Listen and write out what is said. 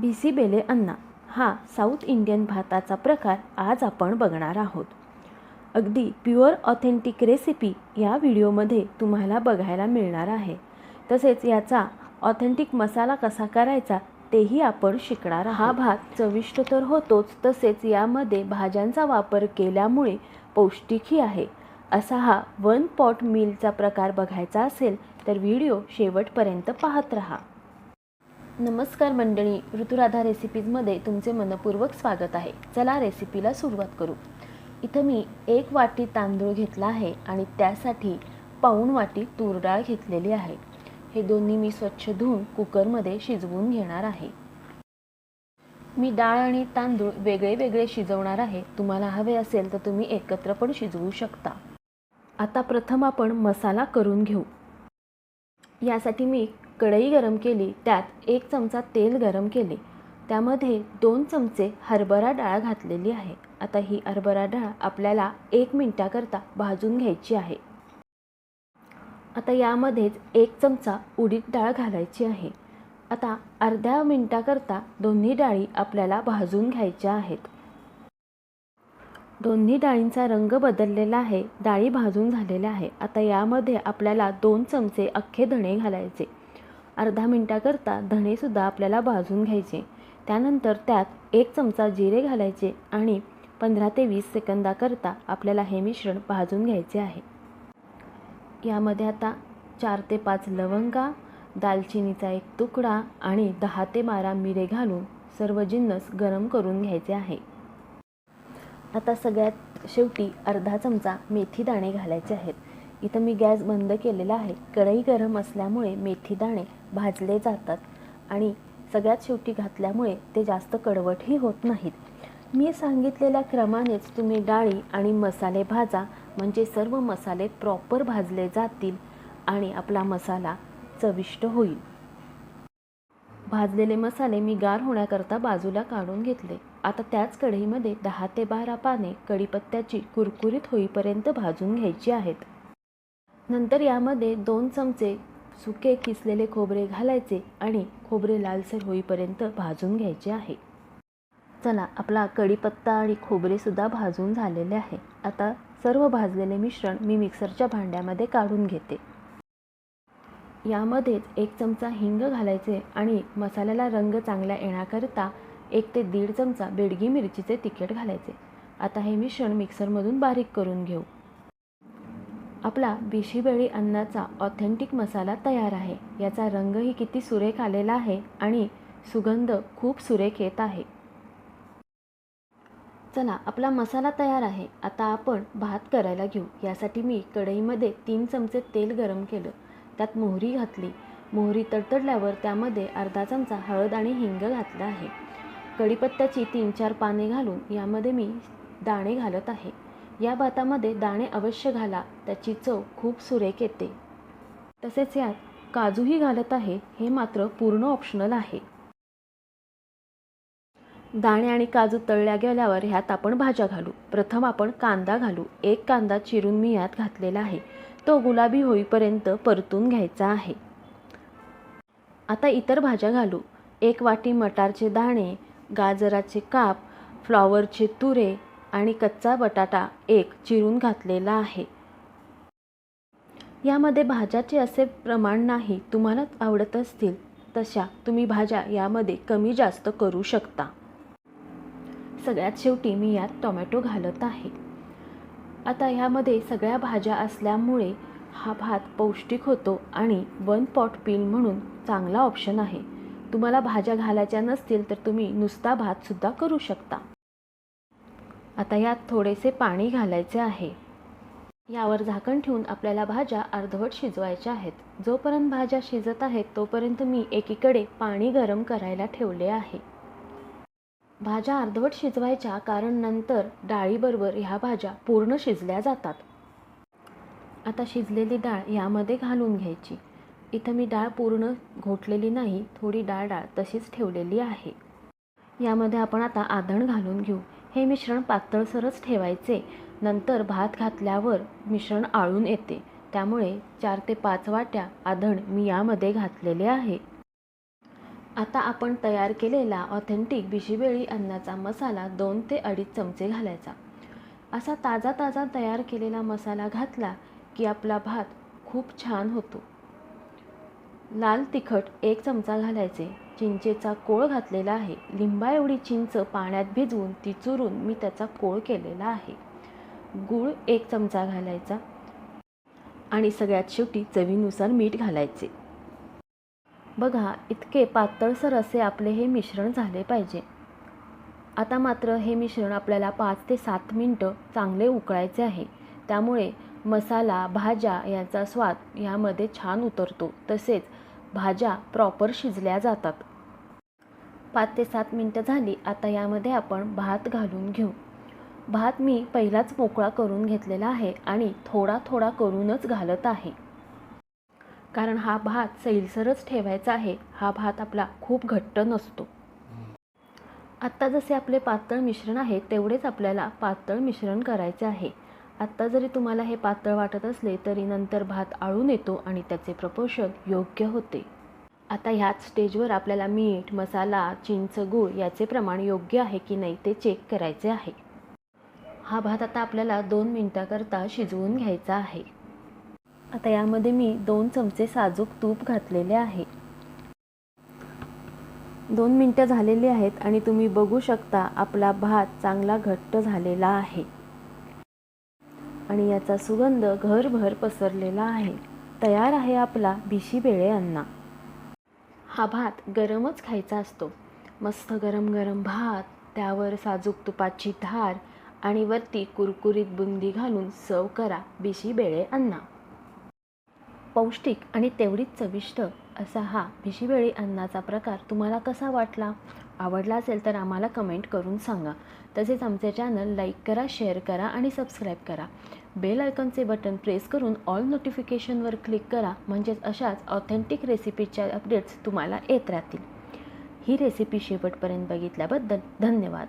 भिसीबेले अन्ना हा south Indian भाताचा प्रकार आज आपण बघणार आहोत. अगदी प्युअर ऑथेंटिक रेसिपी या व्हिडिओमध्ये तुम्हाला बघायला मिळणार आहे. तसेच याचा ऑथेंटिक मसाला कसा करायचा तेही आपण शिकणार हा भात चविष्ट तर होतोच तसेच यामध्ये भाज्यांचा वापर केल्यामुळे पौष्टिकही आहे. असा हा वन पॉट मिलचा प्रकार बघायचा असेल तर व्हिडिओ शेवटपर्यंत पाहत रहा. नमस्कार मंडळी ऋतुराधा रेसिपीजमध्ये तुमचे मनपूर्वक स्वागत आहे. चला रेसिपीला सुरुवात करू. इथं मी एक वाटी तांदूळ घेतला आहे आणि त्यासाठी पाऊण वाटी तूर डाळ घेतलेली आहे. हे दोन्ही मी स्वच्छ धुवून कुकरमध्ये शिजवून घेणार आहे. मी डाळ आणि तांदूळ वेगळे वेगळे शिजवणार आहे. तुम्हाला हवे असेल तर तुम्ही एकत्र पण शिजवू शकता. आता प्रथम आपण मसाला करून घेऊ. यासाठी मी कढई गरम केली त्यात एक चमचा तेल गरम केले. त्यामध्ये दोन चमचे हरभरा डाळ घातलेली आहे. आता ही हरभरा डाळ आपल्याला एक मिनटाकरता भाजून घ्यायची आहे. आता यामध्येच एक चमचा उडीद डाळ घालायची आहे. आता अर्ध्या मिनटाकरता दोन्ही डाळी आपल्याला भाजून घ्यायच्या आहेत. दोन्ही डाळींचा रंग बदललेला आहे. डाळी भाजून झालेल्या आहे. आता यामध्ये आपल्याला दोन चमचे अख्खे धणे घालायचे. अर्धा मिनटाकरता धणेसुद्धा आपल्याला भाजून घ्यायचे. त्यानंतर त्यात एक चमचा जिरे घालायचे आणि पंधरा ते वीस सेकंदाकरता आपल्याला हे मिश्रण भाजून घ्यायचे आहे. यामध्ये आता चार ते पाच लवंगा दालचिनीचा एक तुकडा आणि दहा ते बारा मिरे घालून सर्व जिन्नस गरम करून घ्यायचे आहे. आता सगळ्यात शेवटी अर्धा चमचा मेथी दाणे घालायचे आहेत. इथं मी गॅस बंद केलेला आहे. कढई गरम असल्यामुळे मेथी दाणे भाजले जातात आणि सगळ्यात शेवटी घातल्यामुळे ते जास्त कडवटही होत नाहीत. मी सांगितलेल्या क्रमानेच तुम्ही डाळी आणि मसाले भाजा म्हणजे सर्व मसाले प्रॉपर भाजले जातील आणि आपला मसाला चविष्ट होईल. भाजलेले मसाले मी गार होण्याकरता बाजूला काढून घेतले. आता त्याच कढईमध्ये दहा ते बारा पाने कढीपत्त्याची कुरकुरीत होईपर्यंत भाजून घ्यायची आहेत. नंतर यामध्ये दोन चमचे सुके किसलेले खोबरे घालायचे आणि खोबरे लालसर होईपर्यंत भाजून घ्यायचे आहे. चला आपला कढीपत्ता आणि खोबरेसुद्धा भाजून झालेले आहे. आता सर्व भाजलेले मिश्रण मी मिक्सरच्या भांड्यामध्ये काढून घेते. यामध्येच एक चमचा हिंग घालायचे आणि मसाल्याला रंग चांगला येण्याकरिता एक ते दीड चमचा बेडगी मिरचीचे तिखट घालायचे. आता हे मिश्रण मिक्सरमधून बारीक करून घेऊ. आपला बिशीबेळी अन्नाचा ऑथेंटिक मसाला तयार आहे. याचा रंगही किती सुरेख आलेला आहे आणि सुगंध खूप सुरेख येत आहे. चला आपला मसाला तयार आहे. आता आपण भात करायला घेऊ. यासाठी मी कढईमध्ये तीन चमचे तेल गरम केलं. त्यात मोहरी घातली. मोहरी तडतडल्यावर त्यामध्ये अर्धा चमचा हळद आणि हिंग घातला आहे. कढीपत्त्याची तीन चार पाने घालून यामध्ये मी दाणे घालत आहे. या भातामध्ये दाणे अवश्य घाला त्याची चव खूप सुरेख येते. तसेच यात काजूही घालत आहे हे मात्र पूर्ण ऑप्शनल आहे. दाणे आणि काजू तळल्या गेल्यावर ह्यात आपण भाज्या घालू. प्रथम आपण कांदा घालू. एक कांदा चिरून मी यात घातलेला आहे. तो गुलाबी होईपर्यंत परतून घ्यायचा आहे. आता इतर भाज्या घालू. एक वाटी मटारचे दाणे गाजराचे काप फ्लॉवरचे तुरे आणि कच्चा बटाटा एक चिरून घातलेला आहे. यामध्ये भाज्याचे असे प्रमाण नाही तुम्हाला आवडत असतील तशा तुम्ही भाज्या यामध्ये कमी जास्त करू शकता. सगळ्यात शेवटी मी यात टोमॅटो घालत आहे. आता ह्यामध्ये सगळ्या भाज्या असल्यामुळे हा भात पौष्टिक होतो आणि वन पॉट पील म्हणून चांगला ऑप्शन आहे. तुम्हाला भाज्या घालायच्या नसतील तर तुम्ही नुसता भातसुद्धा करू शकता. आता यात थोडेसे पाणी घालायचे आहे. यावर झाकण ठेवून आपल्याला भाज्या अर्धवट शिजवायच्या आहेत. जोपर्यंत भाज्या शिजत आहेत तोपर्यंत मी एकीकडे पाणी गरम करायला ठेवले आहे. भाज्या अर्धवट शिजवायच्या कारण नंतर डाळीबरोबर ह्या भाज्या पूर्ण शिजल्या जातात. आता शिजलेली डाळ यामध्ये घालून घ्यायची. इथं मी डाळ पूर्ण घोटलेली नाही थोडी डाळ डाळ तशीच ठेवलेली आहे. यामध्ये आपण आता आधण घालून घेऊ. हे मिश्रण पातळसरच ठेवायचे. नंतर भात घातल्यावर मिश्रण आळून येते. त्यामुळे चार ते पाच वाट्या आधण मी यामध्ये घातलेले आहे. आता आपण तयार केलेला ऑथेंटिक बिशीबेळी अन्नाचा मसाला दोन ते अडीच चमचे घालायचा. असा ताजा ताजा तयार केलेला मसाला घातला की आपला भात खूप छान होतो. लाल तिखट एक चमचा घालायचे. चिंचेचा कोळ घातलेला आहे. लिंबा एवढी चिंच पाण्यात भिजवून ती चुरून मी त्याचा कोळ केलेला आहे. गूळ एक चमचा घालायचा आणि सगळ्यात शेवटी चवीनुसार मीठ घालायचे. बघा इतके पातळसर असे आपले हे मिश्रण झाले पाहिजे. आता मात्र हे मिश्रण आपल्याला पाच ते सात मिनटं चांगले उकळायचे आहे. त्यामुळे मसाला भाज्या याचा स्वाद यामध्ये छान उतरतो. तसेच भाज्या प्रॉपर शिजल्या जातात. पाच ते सात मिनटं झाली आता यामध्ये आपण भात घालून घेऊ. भात मी पहिलाच मोकळा करून घेतलेला आहे आणि थोडा थोडा करूनच घालत आहे. कारण हा भात सैलसरच ठेवायचा आहे हा भात आपला खूप घट्ट नसतो. आत्ता जसे आपले पातळ मिश्रण आहे तेवढेच आपल्याला पातळ मिश्रण करायचे आहे. आत्ता जरी तुम्हाला हे पातळ वाटत असले तरी नंतर भात आळून येतो आणि त्याचे प्रपोर्शन योग्य होते. आता ह्याच स्टेजवर आपल्याला मीठ मसाला चिंच गूळ याचे प्रमाण योग्य आहे की नाही ते चेक करायचे आहे. हा भात आता आपल्याला दोन मिनटाकरता शिजवून घ्यायचा आहे. आता यामध्ये मी दोन चमचे साजूक तूप घातलेले आहे. दोन मिनटं झालेली आहेत आणि तुम्ही बघू शकता आपला भात चांगला घट्ट झालेला आहे. आणि याचा सुगंध घरभर पसरलेला आहे. तयार आहे आपला भिशीबेळे अन्ना हा भात गरमच खायचा असतो. मस्त गरम गरम भात त्यावर साजूक तुपाची धार आणि वरती कुरकुरीत बुंदी घालून सर्व करा भिशीबेळे अन्ना पौष्टिक आणि तेवढीच चविष्ट. असा हा भिशीवेळी अन्नाचा प्रकार तुम्हाला कसा वाटला? आवडला असेल तर आम्हाला कमेंट करून सांगा. तसेच आमचे चॅनल लाईक करा शेअर करा आणि सबस्क्राईब करा. बेल आयकॉनचे बटन प्रेस करून ऑल नोटिफिकेशनवर क्लिक करा म्हणजेच अशाच ऑथेंटिक रेसिपीच्या अपडेट्स तुम्हाला येत राहतील. ही रेसिपी शेवटपर्यंत बघितल्याबद्दल धन्यवाद.